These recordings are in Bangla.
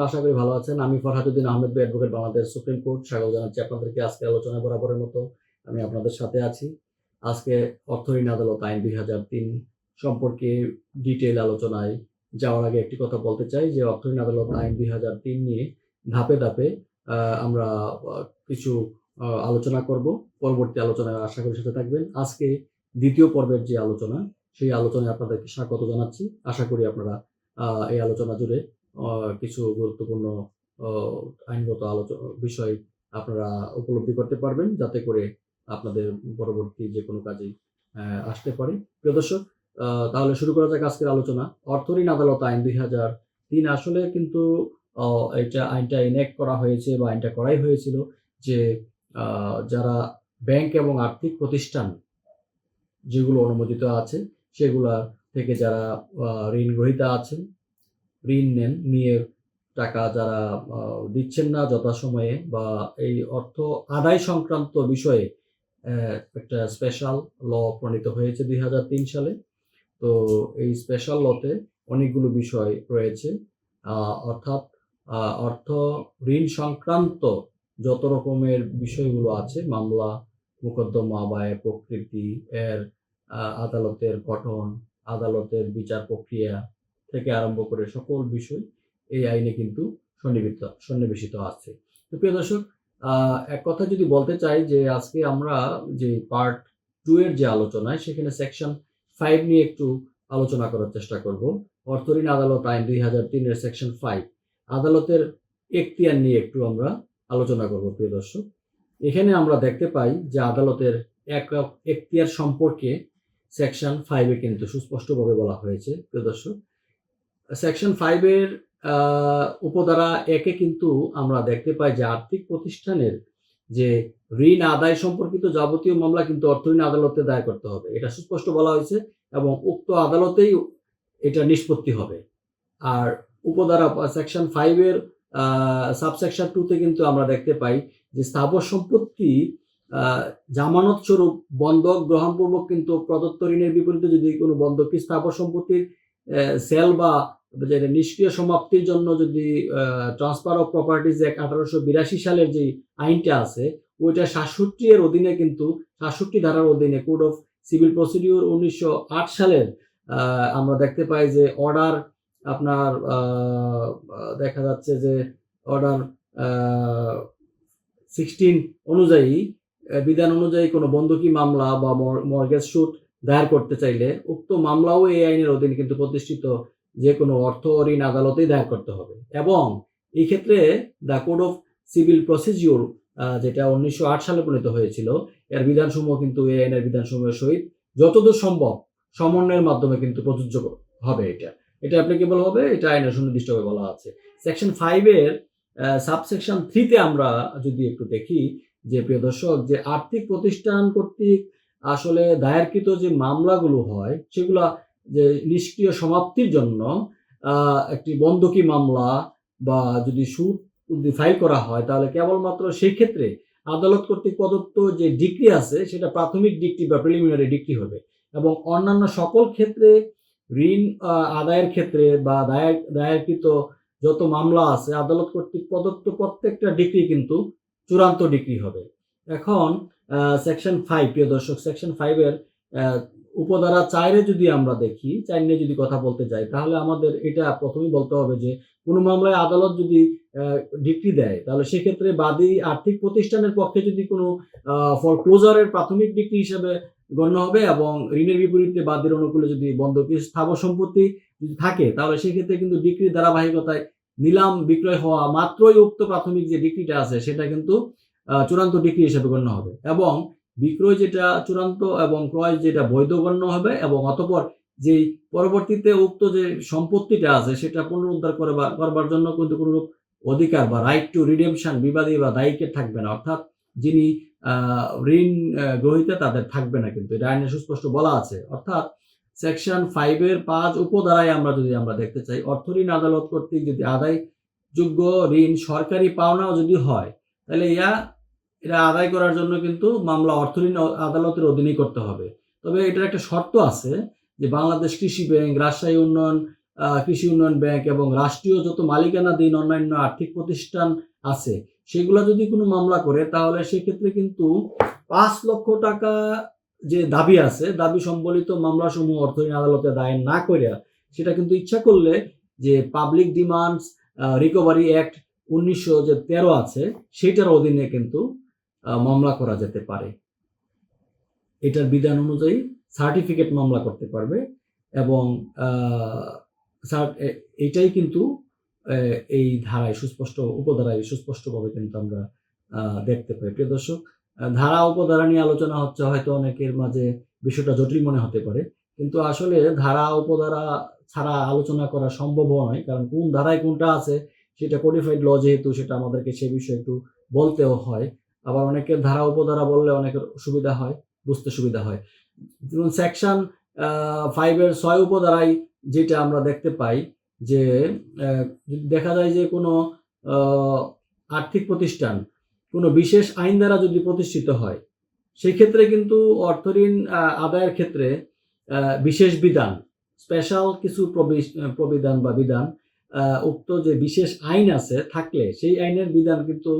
আপনারা আশা করি ভালো আছেন। আমি Farhaduddin Ahmed advocate Bangladesh supreme court. স্বাগত জানাচ্ছি আপনাদেরকে। আজকে আলোচনা বরাবরের মতো আমি আপনাদের সাথে আছি। আজকে অর্থ ঋণ আদালত আইন দুই হাজার তিন সম্পর্কে ডিটেল আলোচনায় যাওয়ার আগে একটি কথা বলতে চাই যে অর্থ ঋণ আদালত আইন দুই হাজার তিন নিয়ে ধাপে ধাপে আমরা কিছু আলোচনা করব। পরবর্তী আলোচনায় আশা করি সাথে থাকবেন। আজকে দ্বিতীয় পর্বের যে আলোচনা, সেই আলোচনায় আপনাদেরকে স্বাগত জানাচ্ছি। আশা করি আপনারা এই আলোচনা জুড়ে কিছু গুরুত্বপূর্ণ আইনগত আলোচনা বিষয় আপনারা উপলব্ধি করতে পারবেন যাতে করে আপনাদের পরবর্তী যে কোনো আহ, আসতে পারে। প্রিয় দর্শক তাহলে শুরু করা যাক আজকের আলোচনা। অর্থ ঋণ আদালত আইন দুই হাজার তিন আসলে কিন্তু এটা আইনটা ইনেক্ট করা হয়েছে বা আইনটা করাই হয়েছিল যে যারা ব্যাংক এবং আর্থিক প্রতিষ্ঠান যেগুলো অনুমোদিত আছে সেগুলা থেকে যারা ঋণ গ্রহীতা আছেন ঋণ নেন। নিয়ে টাকা যারা দিচ্ছেন না যথাসময়ে বা এই অর্থ আদায় সংক্রান্ত বিষয়ে একটা স্পেশাল ল প্রণীত হয়েছে দুই হাজার তিন সালে। তো এই স্পেশাল লতে অনেকগুলো বিষয় রয়েছে। অর্থাৎ অর্থ ঋণ সংক্রান্ত যত রকমের বিষয়গুলো আছে, মামলা, মোকদ্দমা বা এর প্রকৃতি, এর আদালতের গঠন, আদালতের বিচার প্রক্রিয়া থেকে আরম্ভ করে সকল বিষয় এই আইনে কিন্তু সন্নিবিত, সন্নিবেশিত আছে। তো প্রিয় দর্শক এক কথা যদি বলতে চাই যে আজকে আমরা যে পার্ট টু এর যে আলোচনায়, সেখানে সেকশন ফাইভ নিয়ে একটু আলোচনা করার চেষ্টা করব। অর্থঋণ আদালত আইন দুই হাজার তিনের সেকশন ফাইভ আদালতের এখতিয়ার নিয়ে একটু আমরা আলোচনা করব প্রিয় দর্শক। এখানে আমরা দেখতে পাই যে আদালতের এক এখতিয়ার সম্পর্কে সেকশন ফাইভে কিন্তু সুস্পষ্টভাবে বলা হয়েছে। প্রিয় দর্শক সেকশন ফাইভের উপধারা একে কিন্তু আমরা দেখতে পাই যে আর্থিক প্রতিষ্ঠানের যে ঋণ আদায় সম্পর্কিত যাবতীয় মামলা কিন্তু অর্থ ঋণ আদালতে দায়ের করতে হবে। এটা সুস্পষ্ট বলা হয়েছে এবং উক্ত আদালতেই এটা নিষ্পত্তি হবে। আর উপধারা সেকশন ফাইভের সাবসেকশন টুতে কিন্তু আমরা দেখতে পাই যে স্থাবর সম্পত্তি জামানত স্বরূপ বন্ধক গ্রহণপূর্বক কিন্তু প্রদত্ত ঋণের বিপরীতে যদি কোনো বন্ধকি স্থাবর সম্পত্তির সেল বা যেটা নিষ্ক্রিয় সমাপ্তির জন্য যদি ট্রান্সফার অফ প্রপার্টিজ অ্যাক্ট আঠারোশো বিরাশি সালের যে আইনটা আছে, ওইটা সাতষট্টি এর অধীনে কিন্তু, সাতষট্টি ধারার অধীনে কোড অফ সিভিল প্রসিডিওর উনিশশো আট সালের আমরা দেখতে পাই যে অর্ডার আপনার দেখা যাচ্ছে যে অর্ডার সিক্সটিন অনুযায়ী বিধান অনুযায়ী কোনো বন্ধকি মামলা বা মর্গেজ শুট দায়ের করতে চাইলে, উক্ত মামলাও এই আইনের অধীনে কিন্তু প্রতিষ্ঠিত যে কোনো অর্থ ঋণ আদালতেই দায়ের করতে হবে। এবং এই ক্ষেত্রে the code of civil procedure যেটা উনিশশো আট সালে প্রণীত হয়েছিল, এর বিধানসমূহ কিন্তু এই আইনের বিধানসমূহের সহিত যতদূর সম্ভব সমন্বয়ের মাধ্যমে কিন্তু প্রযোজ্য হবে এটা। এটা অ্যাপ্লিকেবল হবে, এটা আইনের সুনির্দিষ্টভাবে বলা আছে। সেকশন ফাইভের সাবসেকশন থ্রিতে আমরা যদি একটু দেখি, যে প্রিয় দর্শক, যে আর্থিক প্রতিষ্ঠান কর্তৃক আসলে দায়েরকৃত যে মামলাগুলো হয়, সেগুলা যে নিষ্ক্রিয় সমাপ্তির জন্য একটি বন্ধকি মামলা বা যদি সুদ যদি ফাইল করা হয়, তাহলে কেবলমাত্র সেই ক্ষেত্রে আদালত কর্তৃক প্রদত্ত যে ডিগ্রি আছে, সেটা প্রাথমিক ডিগ্রি বা প্রিলিমিনারি ডিগ্রি হবে। এবং অন্যান্য সকল ক্ষেত্রে ঋণ আদায়ের ক্ষেত্রে বা দায়ের, দায়েরকৃত যত মামলা আছে, আদালত কর্তৃক প্রদত্ত প্রত্যেকটা ডিগ্রি কিন্তু চূড়ান্ত ডিগ্রি হবে। এখন সেকশন ফাইভ প্রিয় দর্শক সেকশন ফাইভের উপধারা চাইরে যদি আমরা দেখি চাই নিয়ে যদি কথা বলতে যাই, তাহলে আমাদের এটা প্রথমেই বলতে হবে যে, কোনো মামলায় আদালত যদি ডিক্রি দেয়, তাহলে সেক্ষেত্রে বাদী আর্থিক প্রতিষ্ঠানের পক্ষে যদি কোনো ফরক্লোজারের প্রাথমিক ডিগ্রি হিসেবে গণ্য হবে এবং ঋণের বিপরীতে বাদীর অনুকূলে যদি বন্ধকি স্থাবর সম্পত্তি যদি থাকে, তাহলে সেক্ষেত্রে কিন্তু ডিগ্রির ধারাবাহিকতায় নিলাম বিক্রয় হওয়া মাত্রই উক্ত প্রাথমিক যে ডিক্রিটা আছে, সেটা কিন্তু চূড়ান্ত ডিগ্রি হিসেবে গণ্য হবে এবং বিক্রয় যেটা চূড়ান্ত এবং ক্রয় যেটা বৈধ গণ্য হবে এবং অতপর যেই পরবর্তীতে উক্ত যে সম্পত্তিটা আছে সেটা পুনরুদ্ধার করবার করবার জন্য কিন্তু কোনোরূপ অধিকার বা রাইট টু রিডেমশন বিবাদী বা দায়িকের থাকবে না। অর্থাৎ যিনি ঋণ গ্রহীতা তাদের থাকবে না কিন্তু। এটা আইনে সুস্পষ্ট বলা আছে। অর্থাৎ সেকশন ফাইভের পাঁচ উপধারায় আমরা যদি আমরা দেখতে চাই, অর্থ ঋণ আদালত কর্তৃক যদি আদায় যোগ্য ঋণ সরকারি পাওনাও যদি হয়, তাহলে ইয়া এটা আদায় করার জন্য কিন্তু মামলা অর্থ ঋণ আদালতের অধীনেই করতে হবে। তবে এটার একটা শর্ত আছে যে বাংলাদেশ কৃষি ব্যাংক, রাজশাহী উন্নয়ন কৃষি উন্নয়ন ব্যাংক এবং রাষ্ট্রীয় যত মালিকানাধীন অন্যান্য আর্থিক প্রতিষ্ঠান আছে, সেগুলো যদি কোনো মামলা করে, তাহলে সেক্ষেত্রে কিন্তু পাঁচ লক্ষ টাকা যে দাবি আছে, দাবি সম্বলিত মামলাসমূহ অর্থঋণ আদালতে দায়ের না করে সেটা কিন্তু ইচ্ছা করলে যে পাবলিক ডিমান্ডস রিকভারি অ্যাক্ট উনিশশো যে তেরো আছে, সেইটার অধীনে কিন্তু মামলা করা যেতে পারে। এটার বিধান অনুযায়ী সার্টিফিকেট মামলা করতে পারবে এবং সার- কিন্তু এই ধারায় সুস্পষ্ট, উপধারায় সুস্পষ্টভাবে কিন্তু আমরা দেখতে পাই। প্রিয় দর্শক, ধারা, উপধারা নিয়ে আলোচনা হচ্ছে, হয়তো অনেকের মাঝে বিষয়টা জটিল মনে হতে পারে, কিন্তু আসলে ধারা, উপধারা ছাড়া আলোচনা করা সম্ভব নয়, কারণ কোন ধারায় কোনটা আছে সেটা কোডিফাইড ল যেহেতু, সেটা আমাদেরকে সে বিষয়ে একটু বলতেও হয়। আবার অনেকের ধারা উপধারা বললে অনেকের সুবিধা হয় বুঝতে সুবিধা হয়। যেমন সেকশন ফাইভের ছয় উপধারায় যেটা আমরা দেখতে পাই যে দেখা যায় যে কোনো আর্থিক প্রতিষ্ঠান কোনো বিশেষ আইন দ্বারা যদি প্রতিষ্ঠিত হয় সেই ক্ষেত্রে কিন্তু অর্থঋণ আহ, আদায়ের ক্ষেত্রে বিশেষ বিধান স্পেশাল কিছু প্রবিধান বা বিধান উক্ত যে বিশেষ আইন আছে থাকলে সেই আইনের বিধান কিন্তু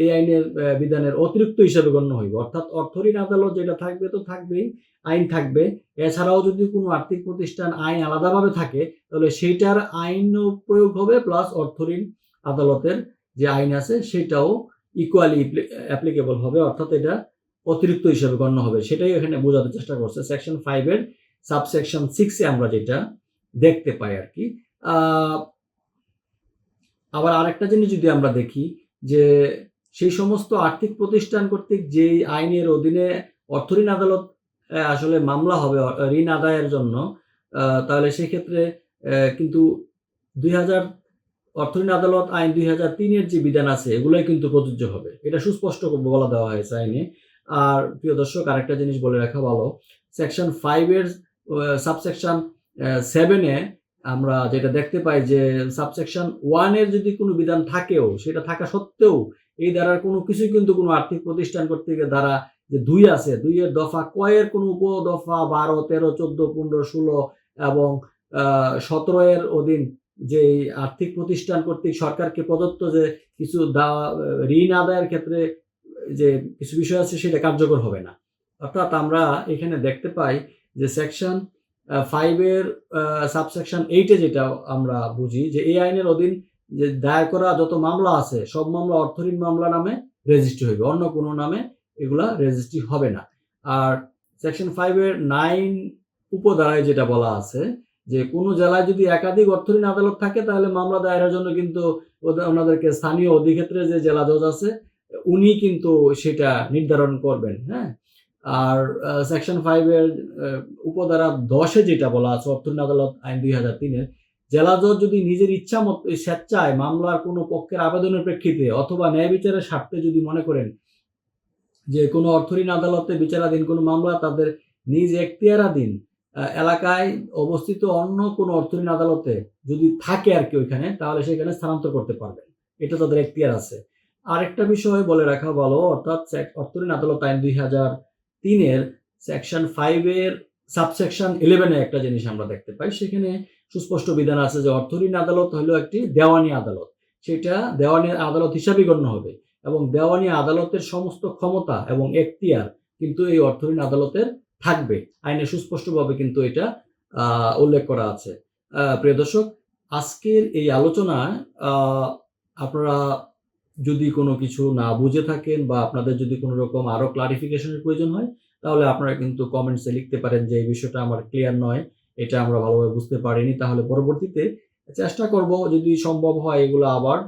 এই আইনের বিধানের অতিরিক্ত হিসাবে গণ্য হইবে। অর্থাৎ অর্থঋণ আদালত যেটা থাকবে তো থাকবেই, আইন থাকবে। এছাড়াও যদি কোনো আর্থিক প্রতিষ্ঠান আইন আলাদাভাবে থাকে, তাহলে সেইটার আইনও প্রয়োগ হবে, প্লাস অর্থঋণ আদালতের যে আইন আছে, সেটাও ইকুয়ালি অ্যাপ্লিকেবল হবে। অর্থাৎ এটা অতিরিক্ত হিসাবে গণ্য হবে। সেটাই এখানে বোঝাতে চেষ্টা করছে। সেকশন ফাইভের সাবসেকশন সিক্সে আমরা যেটা দেখতে পাই আর কি। আবার আরেকটা জিনিস যদি আমরা দেখি, যে সেই সমস্ত আর্থিক প্রতিষ্ঠান কর্তৃক যে আইনের অধীনে অর্থঋণ আদালত আসলে মামলা হবে ঋণ আদায়ের জন্য তাহলে সেক্ষেত্রে কিন্তু দুই হাজার, অর্থঋণ আদালত আইন দুই হাজার তিনের যে বিধান আছে, এগুলোই কিন্তু প্রযোজ্য হবে। এটা সুস্পষ্ট বলা দেওয়া হয়েছে আইনে। আর প্রিয় দর্শক, আরেকটা জিনিস বলে রাখা ভালো, সেকশন ফাইভের সাবসেকশন সেভেনে আমরা যেটা দেখতে পাই যে সাবসেকশন ওয়ানের যদি কোনো বিধান থাকেও, সেটা থাকা সত্ত্বেও এই ধারার কোনো কিছুই কিন্তু কোনো আর্থিক প্রতিষ্ঠান কর্তৃক দ্বারা যে দুই আছে, দুইয়ের দফা কয়ের কোনো উপ দফা বারো, তেরো, চোদ্দ, পনেরো, ষোলো এবং সতেরো এর অধীন যে আর্থিক প্রতিষ্ঠান কর্তৃক সরকারকে প্রদত্ত যে কিছু দা- ঋণ আদায়ের ক্ষেত্রে যে কিছু বিষয় আছে সেটা কার্যকর হবে না। অর্থাৎ আমরা এখানে দেখতে পাই যে সেকশন ফাইভের সাবসেকশন এইটে যেটা আমরা বুঝি যে এই আইনের অধীন যে দায়ের করা যত মামলা আছে, সব মামলা অর্থঋণ মামলা নামে রেজিস্ট্রি হইবে, অন্য কোনো নামে এগুলা রেজিস্ট্রি হবে না। আর সেকশন ফাইভের নাইন উপধারায় যেটা বলা আছে, যে কোনো জেলায় যদি একাধিক অর্থঋণ আদালত থাকে, তাহলে মামলা দায়েরের জন্য কিন্তু ওনাদেরকে স্থানীয় অধিক্ষেত্রে যে জেলা জজ আছে, উনি কিন্তু সেটা নির্ধারণ করবেন হ্যাঁ? আর সেকশন ফাইভের উপধারা দশে যেটা বলা আছে অর্থঋণ আদালত আইন দুই হাজার তিনের জেলা জজ যদি নিজের ইচ্ছা মতো স্বেচ্ছায় মামলার কোনো পক্ষের আবেদনের প্রেক্ষিতে অথবা ন্যায় বিচারের স্বার্থে যদি মনে করেন যে কোনো অর্থঋণ আদালতে বিচারাধীন কোনো মামলা তাদের নিজ এখতিয়ারাধীন এলাকায় অবস্থিত অন্য কোনো অর্থঋণ আদালতে যদি থাকে আর কি ওইখানে, তাহলে সেখানে স্থানান্তর করতে পারবেন। এটা তাদের এখতিয়ার আছে। আরেকটা বিষয় বলে রাখা ভালো, অর্থাৎ অর্থঋণ আদালত আইন দুই হাজার তিনের সেকশন ফাইভের সাবসেকশন ইলেভেনে একটা জিনিস আমরা দেখতে পাই। সেখানে সুস্পষ্ট বিধান আছে যে অর্থঋণ আদালত হলো একটি দেওয়ানি আদালত। সেটা দেওয়ানি আদালত হিসাবে গণ্য হবে এবং দেওয়ানি আদালতের সমস্ত ক্ষমতা এবং এখতিয়ার কিন্তু এই অর্থঋণ আদালতের থাকবে। আইনে সুস্পষ্টভাবে কিন্তু এটা উল্লেখ করা আছে। প্রিয় দর্শক, আজকের এই আলোচনায় আপনারা যদি কোনো কিছু না বুঝে থাকেন বা আপনাদের যদি কোনো রকম আরও ক্লারিফিকেশনের প্রয়োজন হয়, তাহলে আপনারা কিন্তু কমেন্টসে লিখতে পারেন যে এই বিষয়টা আমার ক্লিয়ার নয়। এটা আমরা ভালোভাবে বুঝতে পারিনি, তাহলে পরবর্তীতে চেষ্টা করব যদি সম্ভব হয় এগুলো আবার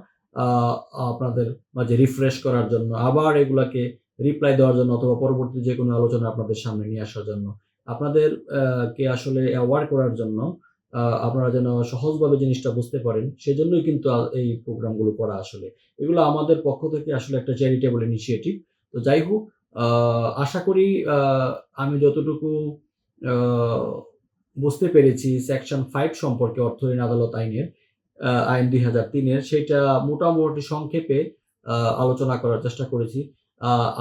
আপনাদের মাঝে রিফ্রেশ করার জন্য, আবার এগুলাকে রিপ্লাই দেওয়ার জন্য অথবা পরবর্তী যে কোনো আলোচনা আপনাদের সামনে নিয়ে আসার জন্য। আপনাদের কে আসলে অ্যাওয়ার করার জন্য আপনারা যেন সহজভাবে জিনিসটা বুঝতে পারেন, সেজন্যই কিন্তু এই প্রোগ্রামগুলো করা আসলে। এগুলো আমাদের পক্ষ থেকে আসলে একটা চ্যারিটেবল ইনিশিয়েটিভ তো যাই হোক আশা করি আমি যতটুকু বুঝতে পেরেছি সেকশন ফাইভ সম্পর্কে অর্থ ঋণ আদালত আইনের আইন দুই হাজার তিনের সেটা মোটামুটি সংক্ষেপে আলোচনা করার চেষ্টা করেছি।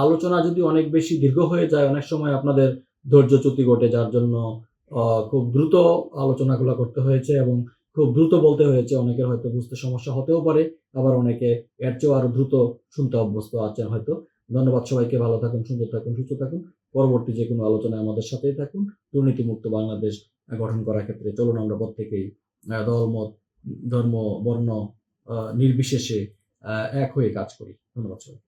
আলোচনা যদি অনেক বেশি দীর্ঘ হয়ে যায়, অনেক সময় আপনাদের ধৈর্যচ্যুতি ঘটে, যার জন্য খুব দ্রুত আলোচনাগুলো করতে হয়েছে এবং খুব দ্রুত বলতে হয়েছে। অনেকের হয়তো বুঝতে সমস্যা হতেও পারে, আবার অনেকে এর চেয়েও আরও দ্রুত শুনতে অভ্যস্ত আছেন হয়তো। ধন্যবাদ সবাইকে, ভালো থাকুন, সুন্দর থাকুন, সুস্থ থাকুন। পরবর্তী যে কোনো আলোচনায় আমাদের সাথেই থাকুন। দুর্নীতিমুক্ত বাংলাদেশ গঠন করার ক্ষেত্রে চলুন আমরা প্রত্যেকেই দলমত ধর্ম, বর্ণ নির্বিশেষে এক হয়ে কাজ করি। ধন্যবাদ সবাই